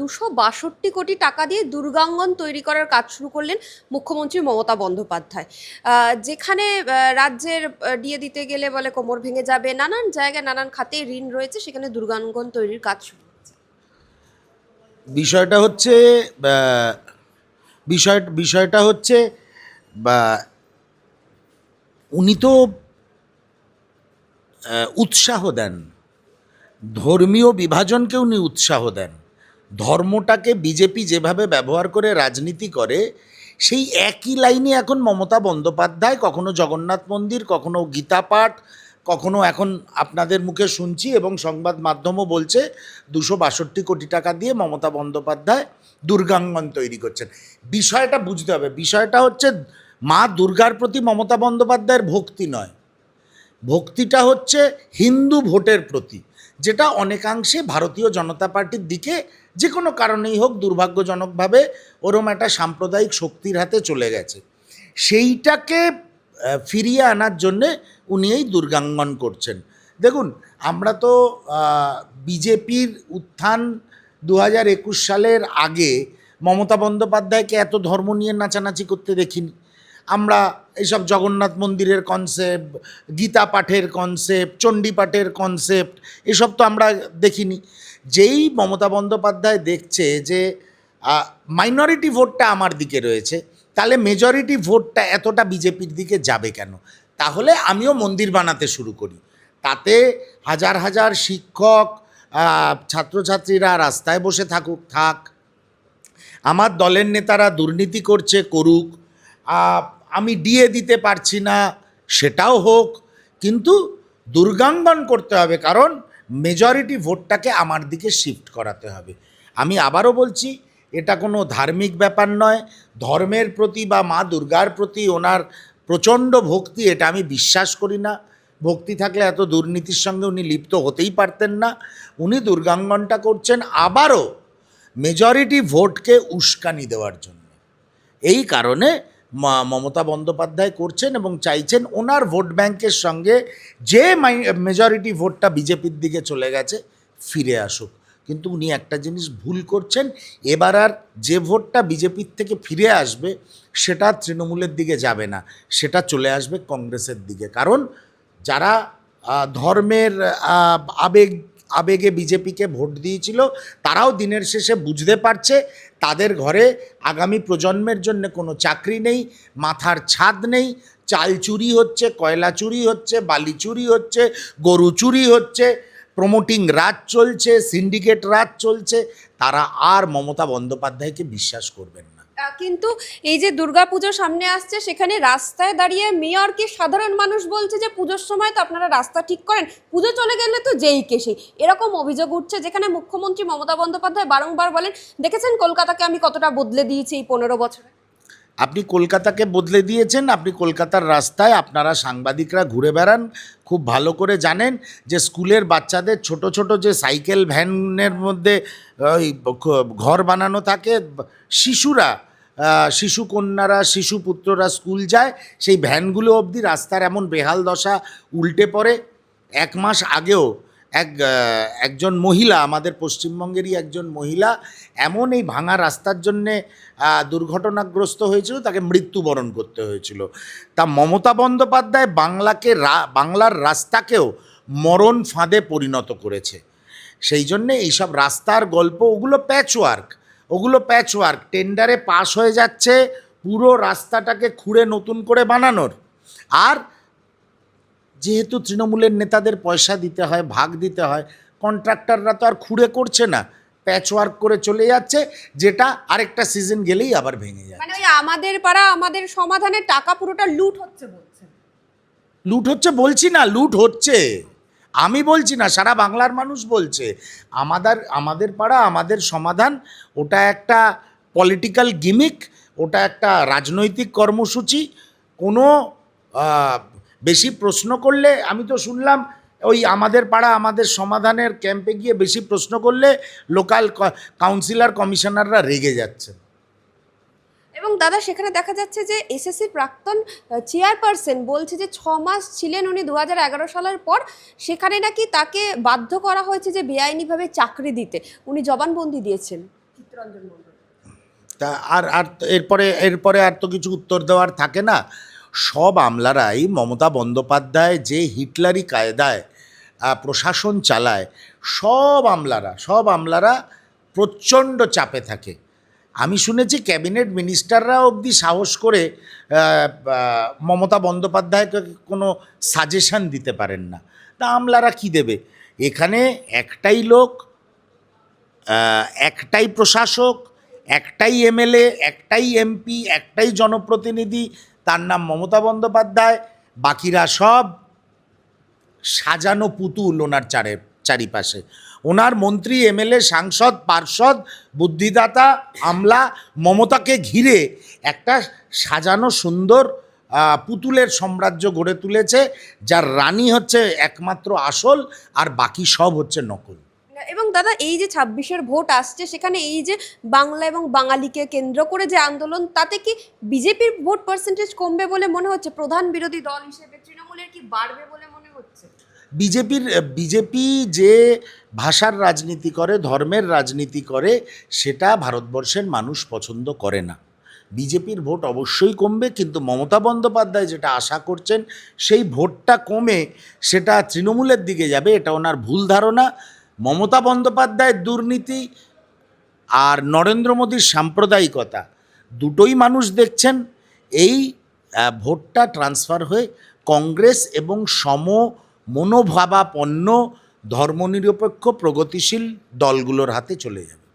দুশো বাষট্টি কোটি টাকা দিয়ে দুর্গাঙ্গন তৈরি করার কাজ শুরু করলেন মুখ্যমন্ত্রী মমতা বন্দ্যোপাধ্যায়। যেখানে রাজ্যের দিয়ে দিতে গেলে বলে কোমর ভেঙে যাবে, নানান জায়গায় নানান খাতে ঋণ রয়েছে, সেখানে দুর্গাঙ্গন তৈরির কাজ শুরু। বিষয়টা হচ্ছে বিষয়, বিষয়টা হচ্ছে, বা উনি তো উৎসাহ দেন। ধর্মীয় বিভাজনকে উনি উৎসাহ দেন। ধর্মটাকে বিজেপি যেভাবে ব্যবহার করে রাজনীতি করে, সেই একই লাইনে এখন মমতা বন্দ্যোপাধ্যায়, কখনো জগন্নাথ মন্দির, কখনো গীতা পাঠ কখনো এখন আপনাদের মুখে শুনছি এবং সংবাদ মাধ্যমও বলছে দুশো বাষট্টি কোটি টাকা দিয়ে মমতা বন্দ্যোপাধ্যায় দুর্গাঙ্গন তৈরি করছেন। বিষয়টা বুঝতে হবে। বিষয়টা হচ্ছে মা দুর্গার প্রতি মমতা বন্দ্যোপাধ্যায়ের ভক্তি নয়। ভক্তিটা হচ্ছে হিন্দু ভোটের প্রতি। যেটা অনেকাংশে ভারতীয় জনতা পার্টির দিকে যে কোনো কারণেই হোক দুর্ভাগ্যজনকভাবে ওরম একটা সাম্প্রদায়িক শক্তির হাতে চলে গেছে। সেইটাকে ফিরিয়ে আনার জন্যে উনি এই দুর্গাঙ্গন করছেন। দেখুন, আমরা তো বিজেপির উত্থান দু হাজার একুশ সালের আগে মমতা বন্দ্যোপাধ্যায়কে এত ধর্ম নিয়ে নাচানাচি করতে দেখিনি। আমরা এইসব জগন্নাথ মন্দিরের কনসেপ্ট গীতা পাঠের কনসেপ্ট চণ্ডী পাঠের কনসেপ্ট এসব তো আমরা দেখিনি। যেই মমতা বন্দ্যোপাধ্যায় দেখছে যে মাইনরিটি ভোটটা আমার দিকে রয়েছে, তাহলে মেজরিটি ভোটটা এতটা বিজেপির দিকে যাবে কেন? তাহলে আমিও মন্দির বানাতে শুরু করি। তাতে হাজার হাজার শিক্ষক ছাত্রছাত্রীরা রাস্তায় বসে থাকুক, থাক। আমার দলের নেতারা দুর্নীতি করছে, করুক। আমি ডিএ দিতে পারছি না, সেটাও হোক, কিন্তু দুর্গাঙ্গন করতে হবে, কারণ মেজরিটি ভোটটাকে আমার দিকে শিফট করাতে হবে। আমি আবারও বলছি, এটা কোনো ধার্মিক ব্যাপার নয়, ধর্মের প্রতি বা মা দুর্গার প্রতি ওনার প্রচণ্ড ভক্তি, এটা আমি বিশ্বাস করি না। ভক্তি থাকলে এত দুর্নীতির সঙ্গে উনি লিপ্ত হতেই পারতেন না। উনি দুর্গাঙ্গনটা করছেন আবারও মেজরিটি ভোটকে উস্কানি দেওয়ার জন্য। এই কারণে মমতা বন্দ্যোপাধ্যায় করছেন এবং চাইছেন ওনার ভোট ব্যাংকের সঙ্গে যে মেজরিটি ভোটটা বিজেপির দিকে চলে গেছে ফিরে আসুক। কিন্তু উনি একটা জিনিস ভুল করছেন, এবার আর যে ভোটটা বিজেপির থেকে ফিরে আসবে সেটা তৃণমূলের দিকে যাবে না, সেটা চলে আসবে কংগ্রেসের দিকে। কারণ যারা ধর্মের আবেগ, আবেগে বিজেপিকে ভোট দিয়েছিল, তারাও দিনের শেষে বুঝতে পারছে তাদের ঘরে আগামী প্রজন্মের জন্য কোনো চাকরি নেই, মাথার ছাদ নেই, চাল চুরি হচ্ছে, কয়লা চুরি হচ্ছে, বালি চুরি হচ্ছে, গরু চুরি হচ্ছে প্রমোটিং রাজ চলছে সিন্ডিকেট রাজ চলছে, তারা আর মমতা বন্দ্যোপাধ্যায়কে বিশ্বাস করবেন না। কিন্তু এই যে দুর্গাপুজো সামনে আসছে, সেখানে রাস্তায় দাঁড়িয়ে মেয়রকে সাধারণ মানুষ বলছে যে পুজোর সময় তো আপনারা রাস্তা ঠিক করেন? পুজো চলে গেলে তো যেই কে সেই। এরকম অভিযোগ উঠছে যেখানে মুখ্যমন্ত্রী মমতা বন্দ্যোপাধ্যায় বারংবার বলেন, দেখেছেন কলকাতাকে আমি কতটা বদলে দিয়েছি এই পনেরো বছরে? আপনি কলকাতাকে বদলে দিয়েছেন, আপনি কলকাতার রাস্তায় আপনারা সাংবাদিকরা ঘুরে বেড়ান, খুব ভালো করে জানেন যে স্কুলের বাচ্চাদের ছোট ছোট যে সাইকেল ভ্যানের মধ্যে, ওই ঘর বানানো থাকে, শিশুরা শিশু কন্যারা, শিশু পুত্ররা স্কুল যায়, সেই ভ্যানগুলো অবধি রাস্তার এমন বেহাল দশা উল্টে পড়ে। এক মাস আগেও এক একজন মহিলা, আমাদের পশ্চিমবঙ্গেরই একজন মহিলা, এমন এই ভাঙা রাস্তার জন্যে দুর্ঘটনাগ্রস্ত হয়েছিল, তাকে মৃত্যুবরণ করতে হয়েছিল। তা মমতা বন্দ্যোপাধ্যায় বাংলাকে বাংলার রাস্তাকেও মরণ ফাঁদে পরিণত করেছে। সেই জন্যে এইসব রাস্তার গল্প, ওগুলো প্যাচওয়ার্ক ওগুলো প্যাচ ওয়ার্ক টেন্ডারে পাশ হয়ে যাচ্ছে পুরো রাস্তাটাকে খুঁড়ে নতুন করে বানানোর। আর যেহেতু তৃণমূলের নেতাদের পয়সা দিতে হয় ভাগ দিতে হয় কন্ট্রাক্টররা তো আর খুঁড়ে করছে না প্যাচ ওয়ার্ক করে চলে যাচ্ছে যেটা আরেকটা সিজন গেলেই আবার ভেঙে যায় মানে আমাদের পাড়া আমাদের সমাধানের টাকা পুরোটা লুট হচ্ছে বলছে। লুট হচ্ছে বলছি না লুট হচ্ছে। আমি বলছি না, সারা বাংলার মানুষ বলছে। আমাদের আমাদের পাড়া, আমাদের সমাধান, ওটা একটা পলিটিক্যাল গিমিক ওটা একটা রাজনৈতিক কর্মসূচি। কোনো বেশি প্রশ্ন করলে, আমি তো শুনলাম, ওই আমাদের পাড়া, আমাদের সমাধানের ক্যাম্পে গিয়ে বেশি প্রশ্ন করলে লোকাল কাউন্সিলর কমিশনাররা রেগে যাচ্ছেন এবং দাদা সেখানে দেখা যাচ্ছে যে এসএসসি প্রাক্তন চেয়ারপারসন বলছে যে ছ মাস ছিলেন উনি দু হাজার এগারো সালের পর। সেখানে নাকি তাকে বাধ্য করা হয়েছে যে বেআইনিভাবে চাকরি দিতে। উনি জবানবন্দি দিয়েছেন। চিত্তরঞ্জন মণ্ডল। তা আর আর এরপরে এরপরে আর তো কিছু উত্তর দেওয়ার থাকে না। সব আমলারাই মমতা বন্দ্যোপাধ্যায় যে হিটলারি কায়দায় প্রশাসন চালায় সব আমলারা সব আমলারা প্রচণ্ড চাপে থাকে। আমি শুনেছি ক্যাবিনেট মিনিস্টাররা অবধি সাহস করে মমতা বন্দ্যোপাধ্যায়কে কোনো সাজেশান দিতে পারেন না। তা আমলারা কি দেবে? এখানে একটাই লোক একটাই প্রশাসক, একটাই এমএলএ, একটাই এমপি, একটাই জনপ্রতিনিধি, তার নাম মমতা বন্দ্যোপাধ্যায়, বাকিরা সব সাজানো পুতুল ওনার চারে চারিপাশে। ওনার মন্ত্রী, এমএলএ, সাংসদ, পার্ষদ, বুদ্ধিদাতা, আমলা, মমতাকে ঘিরে একটা সাজানো সুন্দর পুতুলের সাম্রাজ্য গড়ে তুলেছে, যার রানী হচ্ছে একমাত্র আসল, আর বাকি সব হচ্ছে নকল। এবং দাদা, এই যে ছাব্বিশের ভোট আসছে, সেখানে এই যে বাংলা এবং বাঙালিকে কেন্দ্র করে যে আন্দোলন, তাতে কি বিজেপির ভোট পার্সেন্টেজ কমবে বলে মনে হচ্ছে? প্রধান বিরোধী দল হিসেবে তৃণমূলের কি বাড়বে বলে মনে হচ্ছে? বিজেপির বিজেপি যে ভাষার রাজনীতি করে, ধর্মের রাজনীতি করে, সেটা ভারতবর্ষের মানুষ পছন্দ করে না। বিজেপির ভোট অবশ্যই কমবে, কিন্তু মমতা বন্দ্যোপাধ্যায় যেটা আশা করছেন, সেই ভোটটা কমে সেটা তৃণমূলের দিকে যাবে, এটা ওনার ভুল ধারণা। মমতা বন্দ্যোপাধ্যায়ের দুর্নীতি আর নরেন্দ্র মোদীর সাম্প্রদায়িকতা, দুটোই মানুষ দেখছেন। এই ভোটটা ট্রান্সফার হয়ে কংগ্রেস এবং সম মনোভাবাপন্ন ধর্মনিরপেক্ষ প্রগতিশীল দলগুলোর হাতে চলে যাবে।